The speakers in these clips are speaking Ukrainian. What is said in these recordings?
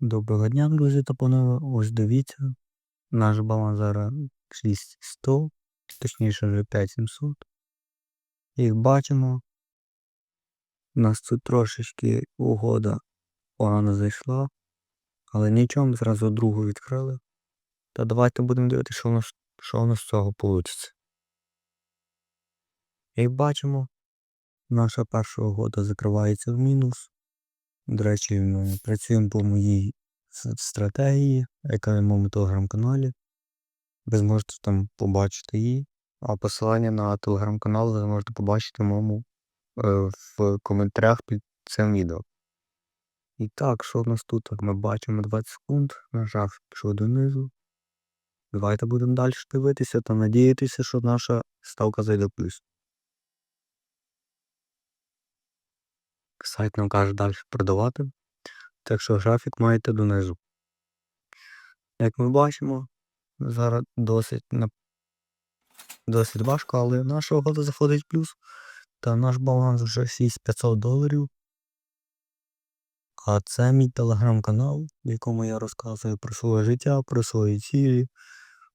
Доброго дня, друзі та панове. Ось дивіться. Наш баланс зараз 6100, точніше вже 5700. Як бачимо, у нас тут трошечки угода погано зайшла, але нічого, ми зразу другу відкрили. Та давайте будемо дивитися, що у нас, що у нас з цього вийде. Як бачимо, наша перша угода закривається в мінус. До речі, ми працюємо по моїй стратегії, яка є в моєму телеграм-каналі. Ви зможете там побачити її. А посилання на телеграм-канал ви зможете побачити в моєму е, в коментарях під цим відео. І так, що в нас тут? Ми бачимо 20 секунд, нажав пішов донизу. Давайте будемо далі дивитися та надіятися, що наша ставка зайде плюс. Сайт нам каже далі продавати. Так що графік маєте донизу. Як ми бачимо, зараз досить досить важко, але наша угода заходить плюс. Та наш баланс вже 6500 доларів. А це мій телеграм-канал, в якому я розказую про своє життя, про свої цілі,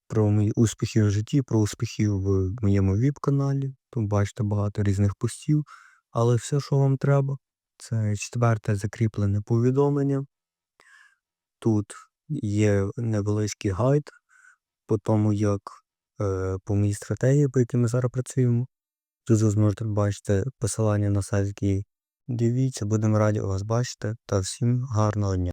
про мої успіхи в житті, про успіхи в моєму віп-каналі. Тут бачите багато різних постів. Але все, що вам треба, це четверте закріплене повідомлення. Тут є невеличкий гайд по тому, як е, по моїй стратегії, по якій ми зараз працюємо. Тут ви зможете бачити посилання на сайт, який дивіться, будемо раді вас бачити та всім гарного дня.